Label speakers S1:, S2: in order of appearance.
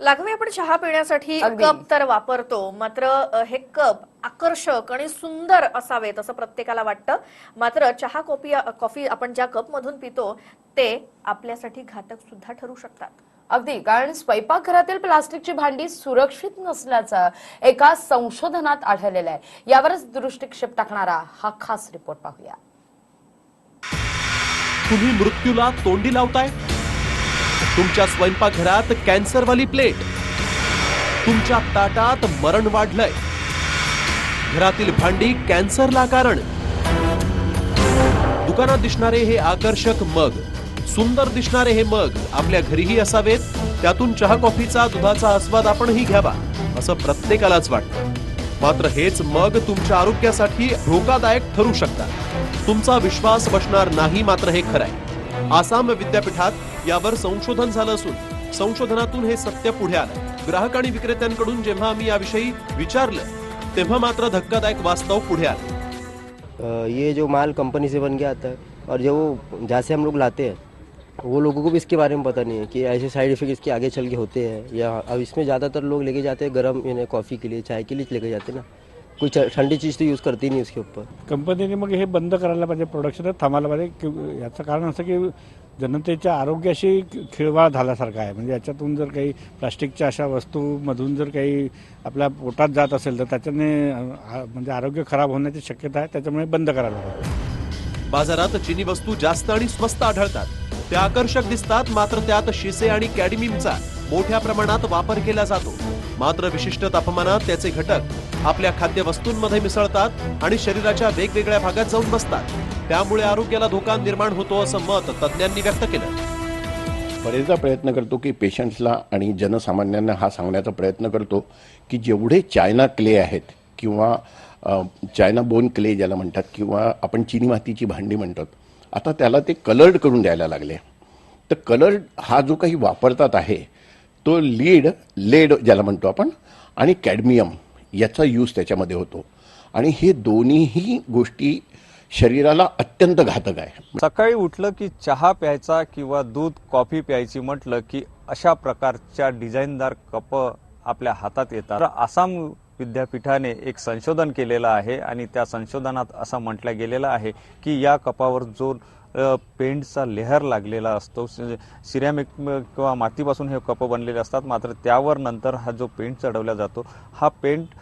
S1: लागवे आपण चहा पिण्यासाठी. कप तर वापरतो. मात्र हे कप आकर्षक आणि सुंदर असावेत असं प्रत्येकाला वाटतं. मात्र चहा कॉफी कॉफी आपण ज्या कप मधून पितो ते आपल्यासाठी घातक सुद्धा ठरू शकतात.
S2: अगदी. कारण स्वयंपाकघरातील प्लास्टिकची भांडी सुरक्षित नसल्याचं एका संशोधनात आढळलेलं आहे. यावरच दृष्टिक्षेप टाकणारा हा खास रिपोर्ट पाहूया.
S3: तुम्ही मृत्यूला तोंडी लावताय? तुमच्या स्वयंपाकघरात कॅन्सरवाली प्लेट. तुमच्या ताटात मरण वाढलंय. घरातील भांडी कॅन्सरला कारण. दुकानात दिसणारे हे आकर्षक मग सुंदर दिसणारे हे मग आपल्या घरीही असावेत त्यातून चहा कॉफीचा दुधाचा आस्वाद आपणही घ्यावा असं प्रत्येकालाच वाटतं. मात्र हेच मग तुमच्या आरोग्यासाठी धोकादायक ठरू शकतात. तुमचा विश्वास बसणार नाही मात्र हे खरंय. आसाम विद्यापीठात यावर संशोधन झालं असून संशोधनातून हे सत्य पुढे आलं. ग्राहक आणि विक्रेत्यांकडून जेव्हा आम्ही याविषयी विचारलं तेव्हा मात्र धक्कादायक वास्तव पुढे आलं.
S4: ये जो माल कंपनी से बन गया आता है और जो वो जहाँ से हम लोग लाते हैं वो लोगों को भी इसके बारे में पता नहीं है कि ऐसे साइड इफेक्ट इसके आगे चल के होते हैं या अब इसमें ज़्यादातर लोग लेके जाते हैं गर्म यानी कॉफ़ी के लिए चाय के लिए लेके जाते हैं ना। कोई ठंडी चीज़ तो यूज़ करती नहीं उसके ऊपर।
S5: कंपनीने मग हे बंद करायला पाहिजे प्रोडक्शन थांबायला पाहिजे कि- याचं कारण असं की जनतेच्या आरोग्याशी खिळवाळ झाल्यासारखा आहे. म्हणजे याच्यातून जर काही प्लास्टिकच्या अशा वस्तूमधून जर काही आपल्या पोटात जात असेल तर त्याच्याने अ, आ- म्हणजे आरोग्य खराब होण्याची शक्यता आहे त्याच्यामुळे बंद करायला पाहिजे.
S3: बाजारात चिनी वस्तू जास्त आणि स्वस्त आढळतात. त्या आकर्षक दिसतात मात्र त्यात शिसे आणि कॅडमिमचा मोठ्या प्रमाणात वापर केला जातो. मात्र विशिष्ट तापमानात त्याचे घटक आपल्या खाद्य वस्तूंमध्ये मिसळतात आणि शरीराच्या वेगवेगळ्या भागात जाऊन बसतात. त्यामुळे आरोग्याला धोका निर्माण होतो असं मत तज्ज्ञांनी व्यक्त केलं.
S6: बरेचदा प्रयत्न करतो की पेशंट्सला आणि जनसामान्यांना हा सांगण्याचा प्रयत्न करतो की जेवढे चायना क्ले आहेत किंवा चायना बोन क्ले ज्याला म्हणतात किंवा आपण चिनी मातीची भांडी म्हणतात आता त्याला ते कलर्ड करून द्यायला लागले. तर कलर हा जो काही वापरतात आहे तो लीड लेड ज्याला म्हणतो आपण आणि कॅडमियम याचा यूज त्याच्यामध्ये होतो. आणि हे दोन्हीही गोष्टी शरीराला अत्यंत घातक आहे.
S7: सकाळी उठलं की चहा प्यायचा किंवा दूध कॉफी प्यायची म्हटलं की अशा प्रकारच्या डिझाईनदार कप आपल्या हातात येतात. तर आसाम विद्यापीठाने एक संशोधन केलेलं आहे आणि त्या संशोधनात असं म्हटलं गेलेलं आहे की या कपावर जो पेंटचा लेहर लागलेला असतो सिरॅमिक किंवा मातीपासून हे कप बनलेले असतात मात्र त्यावर नंतर हा जो पेंट चढवला जातो हा पेंट